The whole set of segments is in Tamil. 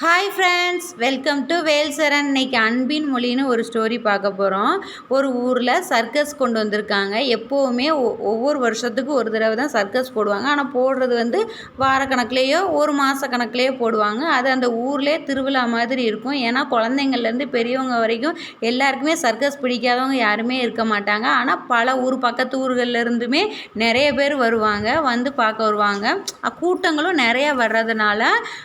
Hi friends welcome to Velsaran இன்னைக்கு அன்பின் மொழின்னு ஒரு ஸ்டோரி பார்க்க போகிறோம் ஒரு ஊரில் சர்க்கஸ் கொண்டு வந்திருக்காங்க. எப்போவுமே ஒ- ஒவ்வொரு வருஷத்துக்கும் ஒரு தடவை தான் சர்க்கஸ் போடுவாங்க. ஆனால் போடுறது வந்து வாரக்கணக்குலேயோ ஒரு மாத கணக்குலேயோ போடுவாங்க. அது அந்த ஊர்லேயே திருவிழா மாதிரி இருக்கும். ஏன்னா குழந்தைங்கள்லேருந்து பெரியவங்க வரைக்கும் எல்லாருக்குமே சர்க்கஸ் பிடிக்காதவங்க யாருமே இருக்க மாட்டாங்க. ஆனால் பல ஊர் பக்கத்து ஊர்கள்லேருந்துமே நிறைய பேர் வருவாங்க. வந்து பார்க்க வருவாங்க. கூட்டங்களும் நிறையா வர்றதுனால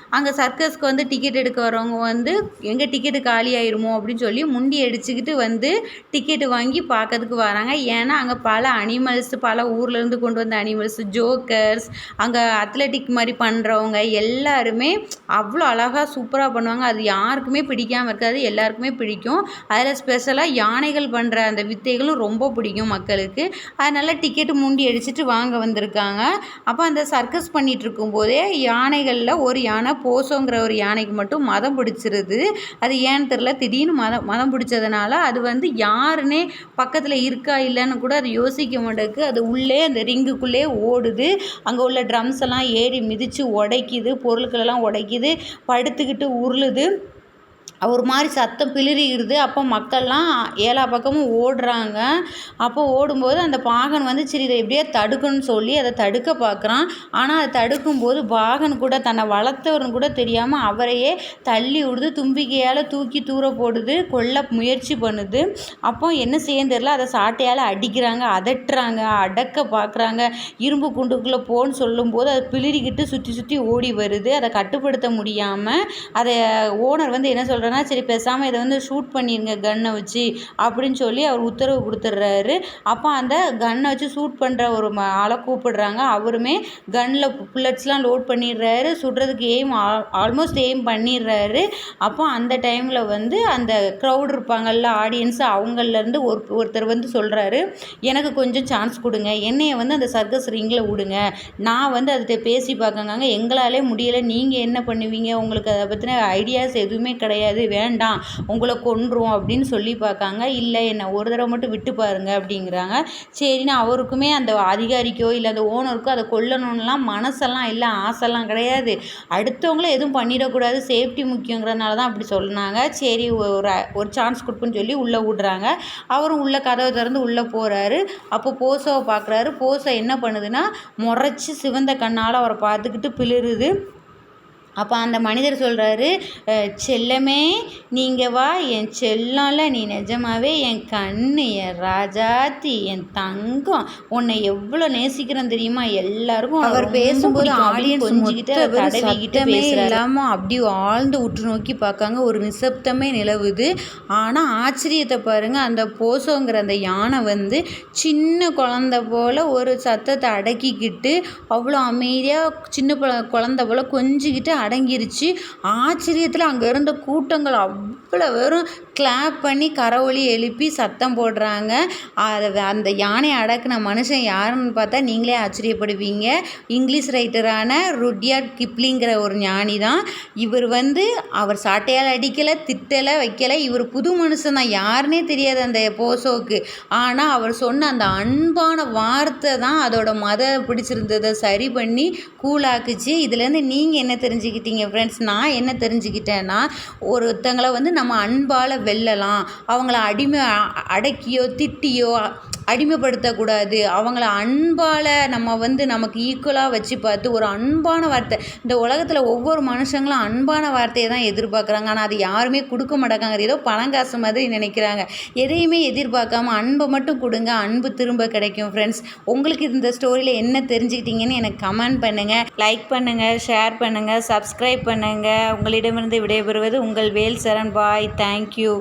அங்கே சர்க்கஸ்க்கு வந்து டிக்கெட் எடுக்க வரவங்க வந்து எங்கே டிக்கெட்டு காலி ஆயிருமோ? அப்படின்னு சொல்லி முண்டி அடிச்சுக்கிட்டு வந்து டிக்கெட்டு வாங்கி பார்க்கறதுக்கு வராங்க. ஏன்னா அங்கே பல அனிமல்ஸ் பல ஊர்லேருந்து கொண்டு வந்த அனிமல்ஸ் ஜோக்கர்ஸ் அங்கே அத்லெட்டிக் மாதிரி பண்ணுறவங்க எல்லாருமே அவ்வளோ அழகாக சூப்பராக பண்ணுவாங்க. அது யாருக்குமே பிடிக்காமல் இருக்காது எல்லாருக்குமே பிடிக்கும். அதில் ஸ்பெஷலாக யானைகள் பண்ணுற அந்த வித்தைகளும் ரொம்ப பிடிக்கும் மக்களுக்கு. அதனால் டிக்கெட்டு முண்டி அடிச்சுட்டு வாங்க வந்திருக்காங்க. அப்போ அந்த சர்க்கஸ் பண்ணிகிட்ருக்கும் இருக்கும்போதே யானைகளில் ஒரு யானை போசோங்கிற ஒரு யானை யானைக்கு மட்டும் மதம் பிடிச்சிருது. அது ஏன்னு தெரில திடீர்னு மதம் மதம் பிடிச்சதுனால அது வந்து யாருன்னே பக்கத்தில் இருக்கா இல்லைன்னு கூட அது யோசிக்க மாட்டேங்குது. அது உள்ளே அந்த ரிங்குக்குள்ளே ஓடுது. அங்கே உள்ள ட்ரம்ஸ் எல்லாம் ஏறி மிதித்து உடைக்குது. பொருட்களெல்லாம் உடைக்குது. படுத்துக்கிட்டு உருளுது. ஒரு மாதிரி சத்தம் பிளிரிடுது அப்போ மக்கள்லாம் ஏழா பக்கமும் ஓடுறாங்க. அப்போ ஓடும்போது அந்த பாகன் வந்து சரி இதை எப்படியா தடுக்கணும்னு சொல்லி அதை தடுக்க பார்க்குறான். ஆனால் அதை தடுக்கும்போது பாகன் கூட தன்னை வளர்த்தவர்னு கூட தெரியாமல் அவரையே தள்ளி விடுது. தும்பிக்கையால் தூக்கி தூர போடுது. கொல்ல முயற்சி பண்ணுது. அப்போ என்ன செய்யன்னு தெரில அதை சாட்டையால் அடிக்கிறாங்க அதட்டுறாங்க அடக்க பார்க்குறாங்க. இரும்பு குண்டுக்குள்ளே போன்னு சொல்லும்போது அது பிளிரிக்கிட்டு சுற்றி சுற்றி ஓடி வருது. அதை கட்டுப்படுத்த முடியாமல் அதை ஓனர் வந்து என்ன சொல்கிறேன்னா சரி பேசாமல் இதை வந்து ஷூட் பண்ணிடுங்க கன்னை வச்சு அப்படின்னு சொல்லி அவர் உத்தரவு கொடுத்துட்றாரு அப்போ அந்த கன்னை வச்சு ஷூட் பண்ணுற ஒரு ம ஆளை கூப்பிடுறாங்க. அவருமே கன்னில் புல்லட்ஸ்லாம் லோட் பண்ணிடுறாரு சுடுறதுக்கு எய்ம் ஆல்மோஸ்ட் எய்ம் பண்ணிடுறாரு அப்போ அந்த டைமில் வந்து அந்த க்ரௌட் இருப்பாங்கல்ல ஆடியன்ஸ் அவங்கள்லேருந்து ஒரு ஒருத்தர் வந்து சொல்கிறாரு எனக்கு கொஞ்சம் சான்ஸ் கொடுங்க. என்னைய வந்து அந்த சர்க்கஸ் ரிங்கில் விடுங்க. நான் வந்து அதை பேசி பார்க்கங்க எங்களாலே முடியலை. நீங்கள் என்ன பண்ணுவீங்க? உங்களுக்கு அதை பற்றின ஐடியாஸ் எதுவுமே கிடையாது. வேண்டாம் உங்களை கொன்றும் அப்படின்னு சொல்லி பார்க்காங்க. இல்லை என்னை ஒரு தடவை மட்டும் விட்டு பாருங்க அப்படிங்கிறாங்க. சரின்னு அவருக்குமே அந்த அதிகாரிக்கோ இல்லை அந்த ஓனருக்கோ அதை கொல்லணும்லாம் மனசெல்லாம் இல்லை ஆசைலாம் கிடையாது. அடுத்தவங்களும் எதுவும் பண்ணிடக்கூடாது சேஃப்டி முக்கியங்கிறதுனால தான் அப்படி சொன்னாங்க. சரி ஒரு ஒரு சான்ஸ் கொடுப்புன்னு சொல்லி உள்ளே விடுறாங்க. அவரும் உள்ள கதவை திறந்து உள்ளே போகிறாரு அப்போ போசோவை பார்க்குறாரு. போசோ என்ன பண்ணுதுன்னா முறைச்சி சிவந்த கண்ணால் அவரை பார்த்துக்கிட்டு பிளிருது. அப்போ அந்த மனிதர் சொல்கிறாரு செல்லமே நீங்கள் வா என் செல்லம்ல நீ நிஜமாவே என் கண்ணு என் ராஜாத்தி என் தங்கம் உன்னை எவ்வளோ நேசிக்கிறேன் தெரியுமா? எல்லாருக்கும் அவர் பேசும்போது ஆடியன்ஸ் கொஞ்சிக்கிட்டு இல்லாமல் அப்படி ஆழ்ந்து உற்று நோக்கி பார்க்காங்க. ஒரு நிசப்தமே நிலவுது. ஆனால் ஆச்சரியத்தை பாருங்கள் அந்த போசோங்கிற அந்த யானை வந்து சின்ன குழந்த போல் ஒரு சத்தத்தை அடக்கிக்கிட்டு அவ்வளோ அமைதியாக சின்ன குழந்த போல் கொஞ்சிக்கிட்டு அடங்கிருச்சு. ஆச்சரியத்தில் அங்கே இருந்த கூட்டங்கள் அவ்வளோ வெறும் கிளாப் பண்ணி கரவொலி எழுப்பி சத்தம் போடுறாங்க. அதை அந்த யானையை அடக்குன மனுஷன் யாருன்னு பார்த்தா நீங்களே ஆச்சரியப்படுவீங்க. இங்கிலீஷ் ரைட்டரான ருட்யார்ட் கிப்ளிங்கிற ஒரு ஞானி தான். இவர் வந்து அவர் சாட்டையால் அடிக்கலை திட்டலை வைக்கலை. இவர் புது மனுஷன் தான். யாருன்னே தெரியாது அந்த போசோக்கு. ஆனால் அவர் சொன்ன அந்த அன்பான வார்த்தை தான் அதோட மத பிடிச்சிருந்ததை சரி பண்ணி கூலாக்குச்சு இதுலேருந்து நீங்கள் என்ன தெரிஞ்சுக்கிட்டீங்க ஃப்ரெண்ட்ஸ் நான் என்ன தெரிஞ்சுக்கிட்டேன்னா ஒருத்தங்களை வந்து நம்ம அன்பால் வெல்லலாம். அவங்கள அடிமை அடக்கியோ திட்டியோ அடிமைப்படுத்தக்கூடாது. அவங்கள அன்பால் நம்ம வந்து நமக்கு ஈக்குவலாக வச்சு பார்த்து ஒரு அன்பான வார்த்தை. இந்த உலகத்தில் ஒவ்வொரு மனுஷங்களும் அன்பான வார்த்தையை தான் எதிர்பார்க்குறாங்க. ஆனால் அது யாருமே கொடுக்க மாட்டாங்க ஏதோ பணங்காசு மாதிரி நினைக்கிறாங்க. எதையுமே எதிர்பார்க்காம அன்பை மட்டும் கொடுங்க அன்பு திரும்ப கிடைக்கும் ஃப்ரெண்ட்ஸ் உங்களுக்கு இந்த ஸ்டோரியில் என்ன தெரிஞ்சுக்கிட்டீங்கன்னு எனக்கு கமெண்ட் பண்ணுங்கள் லைக் பண்ணுங்கள் ஷேர் பண்ணுங்கள் சப்ஸ்கிரைப் பண்ணுங்கள் உங்களிடமிருந்து விடைபெறுவது உங்கள் வேல் சரண். Bye thank you